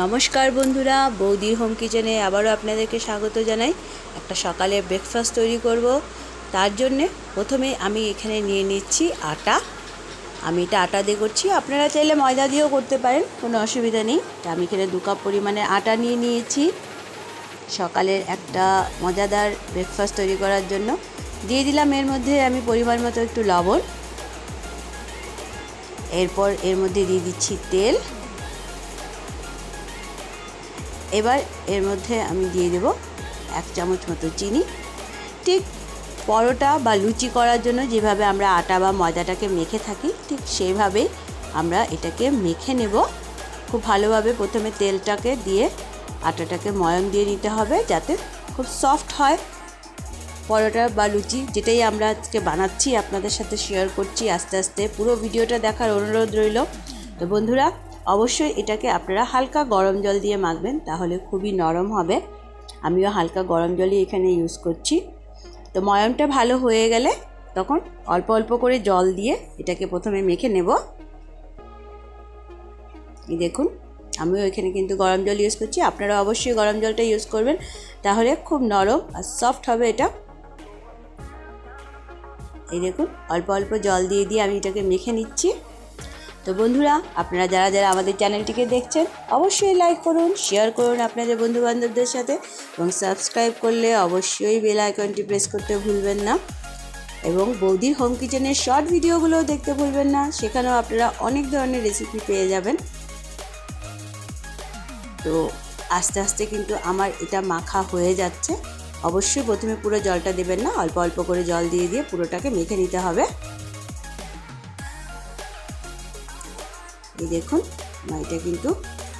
নমস্কার বন্ধুরা বৌদির হোম কিচেনে আবারও আপনাদেরকে স্বাগত জানাই। একটা সকালে ব্রেকফাস্ট তৈরি করব। তার জন্যে প্রথমে আমি এখানে নিয়ে নিচ্ছি আটা। আমি এটা আটা দিয়ে করছি। আপনারা চাইলে ময়দা দিয়েও করতে পারেন, কোনো অসুবিধা নেই। আমি এখানে দু কাপ পরিমাণে আটা নিয়ে নিয়েছি। সকালের একটা মজাদার ব্রেকফাস্ট তৈরি করার জন্য। দিয়ে দিলাম এর মধ্যে আমি পরিমাণ মতো একটু লবণ। এরপর এর মধ্যে দিয়ে দিচ্ছি তেল। এবার এর মধ্যে আমি দিয়ে দেব এক চামচ মতো চিনি। ঠিক পরোটা বা লুচি করার জন্য যেভাবে আমরা আটা বা ময়দাটাকে মেখে থাকি, ঠিক সেইভাবেই আমরা এটাকে মেখে নেব। খুব ভালোভাবে প্রথমে তেলটাকে দিয়ে আটাটাকে ময়ম দিয়ে নিতে হবে যাতে খুব সফট হয়। পরোটা বা লুচি যেটাই আমরা আজকে বানাচ্ছি, আপনাদের সাথে শেয়ার করছি, আস্তে আস্তে পুরো ভিডিওটা দেখার অনুরোধ রইল। তো বন্ধুরা অবশ্যই এটাকে আপনারা হালকা গরম জল দিয়ে মাখবেন, তাহলে খুবই নরম হবে। আমিও হালকা গরম জলই এখানে ইউজ করছি। তো ময়মটা ভালো হয়ে গেলে তখন অল্প অল্প করে জল দিয়ে এটাকে প্রথমে মেখে নেব। এই দেখুন, আমিও এখানে কিন্তু গরম জল ইউজ করছি। আপনারা অবশ্যই গরম জলটা ইউজ করবেন, তাহলে খুব নরম আর সফট হবে এটা। এই দেখুন, অল্প অল্প জল দিয়ে দিয়ে আমি এটাকে মেখে নিচ্ছি। তো বন্ধুরা, আপনারা যারা যারা আমাদের চ্যানেলটিকে দেখছেন, অবশ্যই লাইক করুন শেয়ার করুন আপনাদের বন্ধুবান্ধবদের সাথে এবং সাবস্ক্রাইব করলে অবশ্যই বেল আইকনটি প্রেস করতে ভুলবেন না। এবং বৌদির হোম কিচেনের শর্ট ভিডিওগুলোও দেখতে ভুলবেন না, সেখানেও আপনারা অনেক ধরনের রেসিপি পেয়ে যাবেন। তো আস্তে আস্তে কিন্তু আমার এটা মাখা হয়ে যাচ্ছে। অবশ্যই প্রথমে পুরো জলটা দেবেন না, অল্প অল্প করে জল দিয়ে দিয়ে পুরোটাকে মেখে নিতে হবে। দেখুন এটা কিন্তু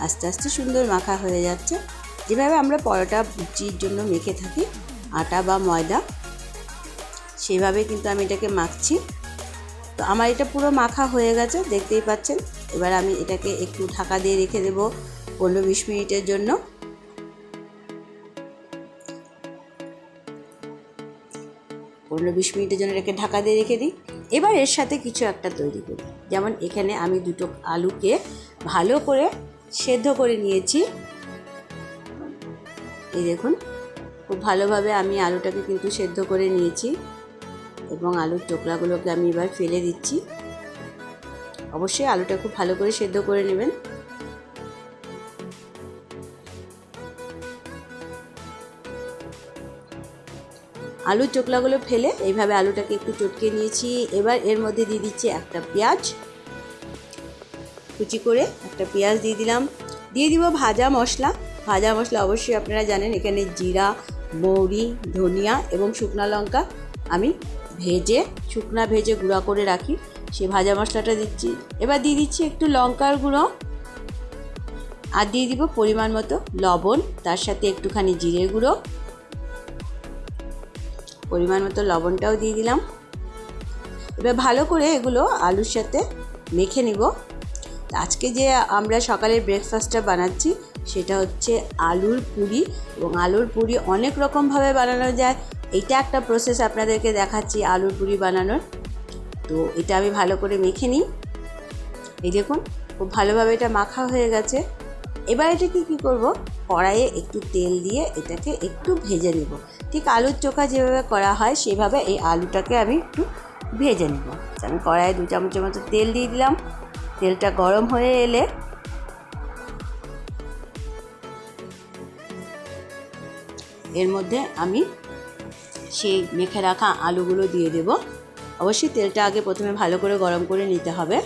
আস্তে আস্তে সুন্দর মাখা হয়ে যাচ্ছে। যেভাবে আমরা পরোটা লুচির জন্য মেখে থাকি, আটা বা ময়দা, সেভাবে কিন্তু আমি এটাকে মাখছি। তো আমার এটা পুরো মাখা হয়ে গেছে, দেখতেই পাচ্ছেন। এবার আমি এটাকে একটু ঢাকা দিয়ে রেখে দেব পনেরো বিশ মিনিটের জন্য। পনেরো বিশ মিনিটের জন্য এটাকে ঢাকা দিয়ে রেখে দিই। এবার এর সাথে কিছু একটা তৈরি করি। যেমন এখানে আমি দুটো আলুকে ভালো করে সেদ্ধ করে নিয়েছি। এই দেখুন, খুব ভালোভাবে আমি আলুটাকে কিন্তু সেদ্ধ করে নিয়েছি এবং আলুর টোকরাগুলোকে আমি এবার ফেলে দিচ্ছি। অবশ্যই আলুটা খুব ভালো করে সেদ্ধ করে নেবেন। আলুর চোকলাগুলো ফেলে এইভাবে আলুটাকে একটু চটকে নিয়েছি। এবার এর মধ্যে দিয়ে দিচ্ছি একটা পেঁয়াজ। কুচি করে একটা পেঁয়াজ দিয়ে দিলাম। দিয়ে দিব ভাজা মশলা। ভাজা মশলা অবশ্যই আপনারা জানেন, এখানে জিরা, মৌরি, ধনিয়া এবং শুকনা লঙ্কা আমি ভেজে, শুকনা ভেজে গুঁড়া করে রাখি। সেই ভাজা মশলাটা দিচ্ছি। এবার দিয়ে দিচ্ছি একটু লঙ্কার গুঁড়ো। আর দিয়ে দিব পরিমাণ মতো লবণ, তার সাথে একটুখানি জিরে গুঁড়ো। পরিমাণ মতো লবণটাও দিয়ে দিলাম। এবার ভালো করে এগুলো আলুর সাথে মেখে নিব। আজকে যে আমরা সকালের ব্রেকফাস্টটা বানাচ্ছি, সেটা হচ্ছে আলুর পুরি এবং আলুর পুরি অনেক রকমভাবে বানানো যায়। এইটা একটা প্রসেস আপনাদেরকে দেখাচ্ছি আলুর পুরি বানানোর। তো এটা আমি ভালো করে মেখে নিই। এই দেখুন, খুব ভালোভাবে এটা মাখা হয়ে গেছে। এবার এটাকে কী করব? কড়াইয়ে একটু তেল দিয়ে এটাকে একটু ভেজে নেব। ঠিক আলুর চোখা যেভাবে করা হয়, সেভাবে এই আলুটাকে আমি একটু ভেজে নেব। আমি কড়াইয়ে দু চামচের মতো তেল দিয়ে দিলাম। তেলটা গরম হয়ে এলে এর মধ্যে আমি সেই মেখে রাখা আলুগুলো দিয়ে দেব। অবশ্যই তেলটা আগে প্রথমে ভালো করে গরম করে নিতে হবে।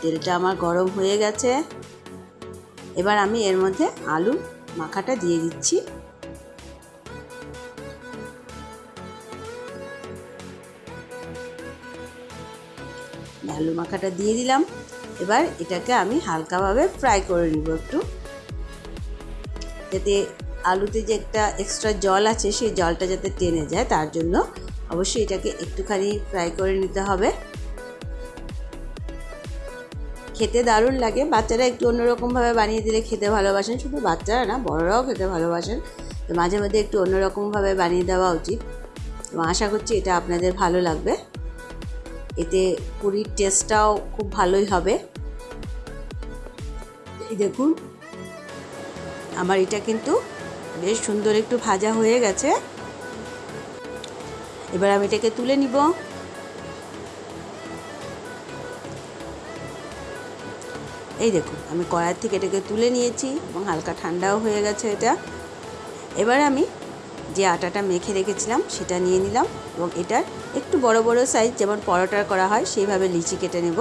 তেলটা আমার গরম হয়ে গেছে। এবার আমি এর মধ্যে আলু মাখাটা দিয়ে দিচ্ছি। আলু মাখাটা দিয়ে দিলাম। এবার এটাকে আমি হালকাভাবে ফ্রাই করে নিব একটু। যাতে আলুতে যে একটা এক্সট্রা জল আছে, সেই জলটা যাতে টেনে যায়, তার জন্য অবশ্যই এটাকে একটুখানি ফ্রাই করে নিতে হবে। খেতে দারুণ লাগে। বাচ্চারা একটু অন্যরকমভাবে বানিয়ে দিলে খেতে ভালোবাসেন। শুধু বাচ্চারা না, বড়রাও খেতে ভালোবাসেন। তো মাঝে মধ্যে একটু অন্যরকমভাবে বানিয়ে দেওয়া উচিত। তো আশা করছি এটা আপনাদের ভালো লাগবে। এতে পুরীর টেস্টটাও খুব ভালোই হবে। এই দেখুন, আমার এটা কিন্তু বেশ সুন্দর একটু ভাজা হয়ে গেছে। এবার আমি এটাকে তুলে নিব। এই দেখুন, আমি কড়ার থেকে এটাকে তুলে নিয়েছি এবং হালকা ঠান্ডাও হয়ে গেছে এটা। এবার আমি যে আটাটা মেখে রেখেছিলাম, সেটা নিয়ে নিলাম এবং এটার একটু বড় বড় সাইজ যেমন পরোটার করা হয়, সেইভাবে লিচি কেটে নেব।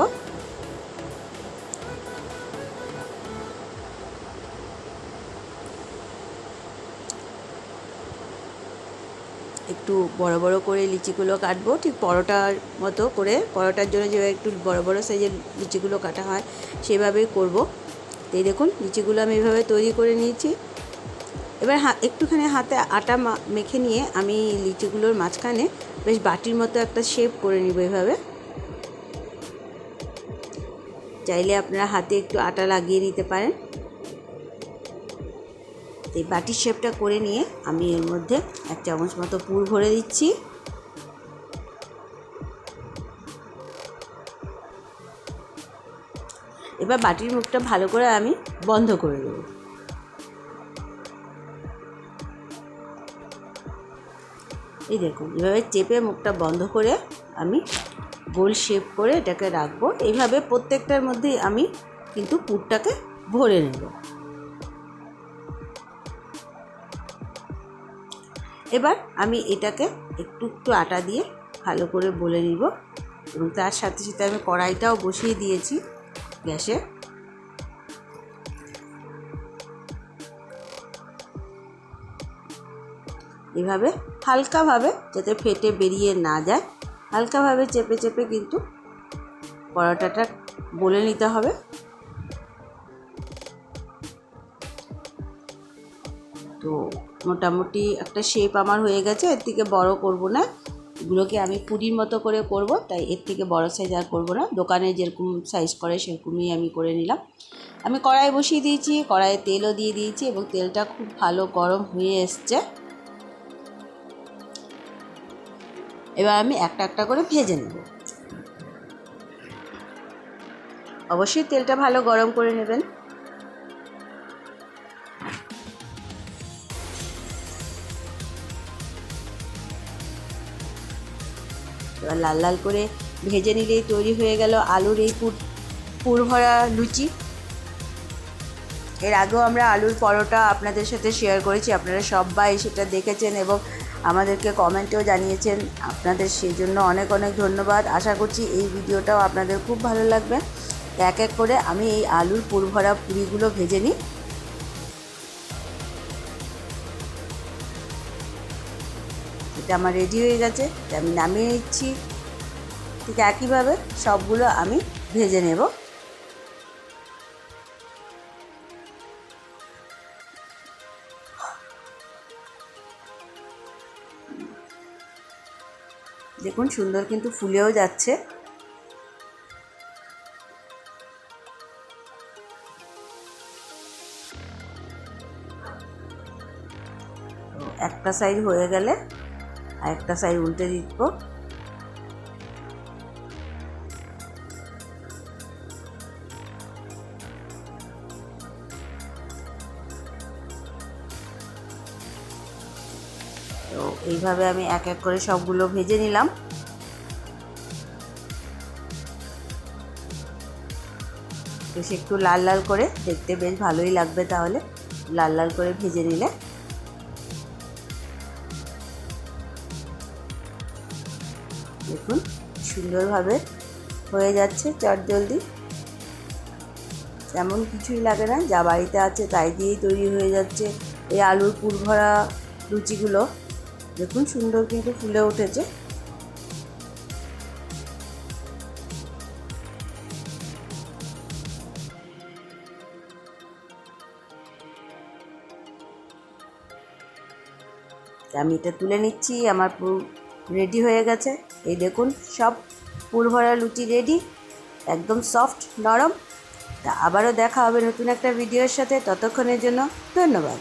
একটু বড় বড় করে লিচিগুলো কাটবো, ঠিক পরোটার মতো করে, পরোটার জন্য যেভাবে একটু বড় বড় সাইজের লিচিগুলো কাটা হয় সেভাবেই করব। এই দেখুন, লিচিগুলো আমি এভাবে তৈরি করে নিয়েছি। এবার হা, একটুখানি হাতে আটা মেখে নিয়ে আমি লিচিগুলোর মাঝখানে বেশ বাটির মতো একটা শেপ করে নিব এভাবে। চাইলে আপনারা হাতে একটু আটা লাগিয়ে নিতে পারেন। এই বাটির শেপটা করে নিয়ে আমি এর মধ্যে এক চামচ মতো পুর ভরে দিচ্ছি। এবার বাটির মুখটা ভালো করে আমি বন্ধ করে দেবো। এই দেখুন, এভাবে চেপে মুখটা বন্ধ করে আমি গোল শেপ করে এটাকে রাখব। এইভাবে প্রত্যেকটার মধ্যেই আমি কিন্তু পুরটাকে ভরে নেব। এবার আমি এটাকে একটু একটু আটা দিয়ে ভালো করে বলে নিব এবং তার সাথে সাথে আমি কড়াইটাও বসিয়ে দিয়েছি গ্যাসে। এভাবে হালকাভাবে যাতে ফেটে বেরিয়ে না যায়, হালকাভাবে চেপে চেপে কিন্তু পরোটাটা বলে নিতে হবে। তো মোটামুটি একটা শেপ আমার হয়ে গেছে, এর থেকে বড় করব না। এগুলোকে আমি পুরির মতো করে করব, তাই এর থেকে বড় সাইজ আর করব না। দোকানে যেরকম সাইজ করে সেরকমই আমি করে নিলাম। আমি কড়াই বসিয়ে দিয়েছি, কড়াইয়ে তেলও দিয়ে দিয়েছি এবং তেলটা খুব ভালো গরম হয়ে এসছে। এবার আমি একটা একটা করে ভেজে নেব। অবশ্যই তেলটা ভালো গরম করে নেবেন। এবার লাল লাল করে ভেজে নিলেই তৈরি হয়ে গেল আলুর এই পুর পুর ভরা লুচি। এর আগেও আমরা আলুর পরোটা আপনাদের সাথে শেয়ার করেছি, আপনারা সবাই সেটা দেখেছেন এবং আমাদেরকে কমেন্টেও জানিয়েছেন। আপনাদের সেই জন্য অনেক অনেক ধন্যবাদ। আশা করছি এই ভিডিওটাও আপনাদের খুব ভালো লাগবে। এক এক করে আমি এই আলুর পুর ভরা পুরিগুলো ভেজে নিই। এটা আমার রেডি হয়ে গেছে আমি নামিয়ে নিচ্ছি। ঠিক একইভাবে সবগুলো আমি ভেজে নেব। দেখুন, সুন্দর কিন্তু ফুলেও যাচ্ছে। একটা সাইড হয়ে গেলে আর একটা সাইড উল্টে দিব। তো এইভাবে আমি এক এক করে সবগুলো ভেজে নিলাম। বেশ একটু লাল লাল করে দেখতে বেশ ভালোই লাগবে তাহলে। লাল লাল করে ভেজে নিলে। সুন্দরভাবে হয়ে যাচ্ছে চট জলদি। তেমন কিছুই লাগে না, যা বাড়িতে আছে তাই দিয়েই তৈরি হয়ে যাচ্ছে। এই আলুর পুর ভরা লুচিগুলো দেখুন সুন্দর কিন্তু ফুলে উঠেছে। আমি এটা তুলে নিচ্ছি, আমার রেডি হয়ে গেছে। এই দেখুন, সব পুর ভরা লুচি রেডি একদম সফট নরম। তা আবারও দেখা হবে নতুন একটা ভিডিওর সাথে। ততক্ষণের জন্য ধন্যবাদ।